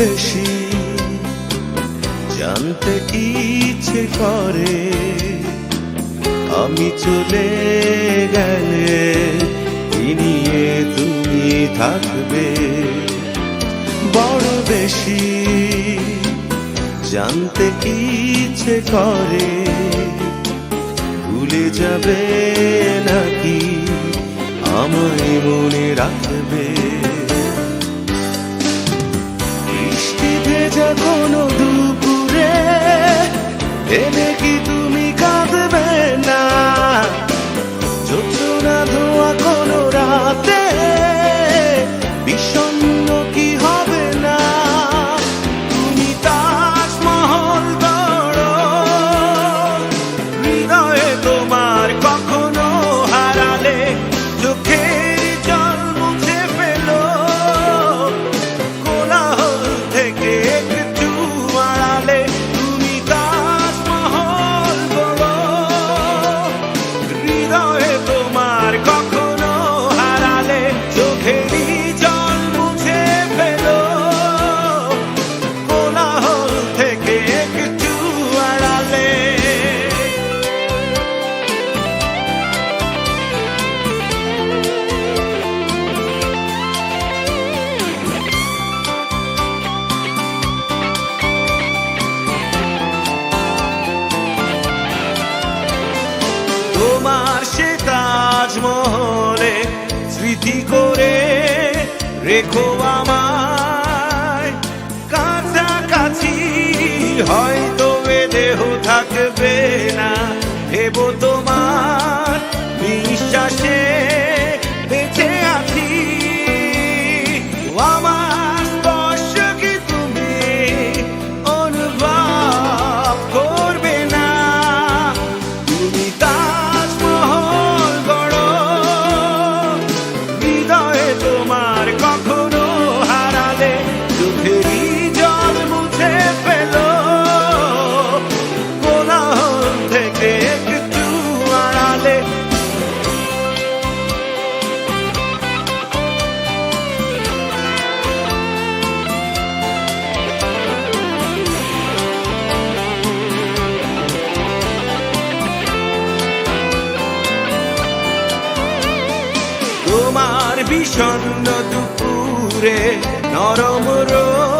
বেশি। জানতে ইচ্ছে করে, আমি চলে গেলে নিয়ে তুমি থাকবে। বড় বেশি, জানতে ইচ্ছে করে, ভুলে যাবে নাকি আমায় মনে রাখবে? কোনো দুপুরে। এনে কি তুমি কাঁদবে না? তোমার সে তাজমহলে স্মৃতি করে রেখো আমায়। কাছাকাছি হয়তো এ দেহ থাকবে না, ভেব তোমার বিশ্বাসে তোমার বিষণ্ণ দুপুরে নরম রোদ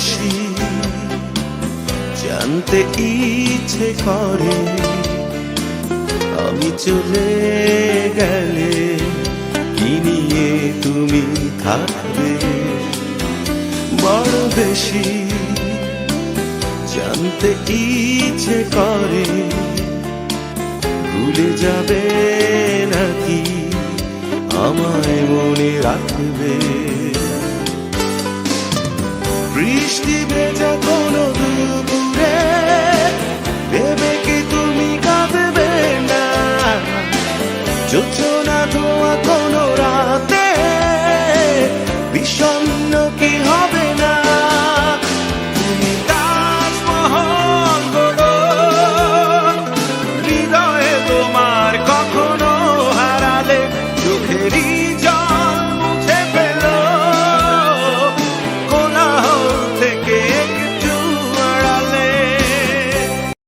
বেশি জানতে ইচ্ছে করে, আমি চলে গেলে কি নিয়ে তুমি থাকবে? বড় বেশি জানতে ইচ্ছে করে, ভুলে যাবে নাকি আমায় মনে রাখবে? বৃষ্টি ভেজা কোনো দুপুরে ভেবে কি তুমি কাঁদবে না? যোজনা ধোয়া কোনো রাতে বিষণ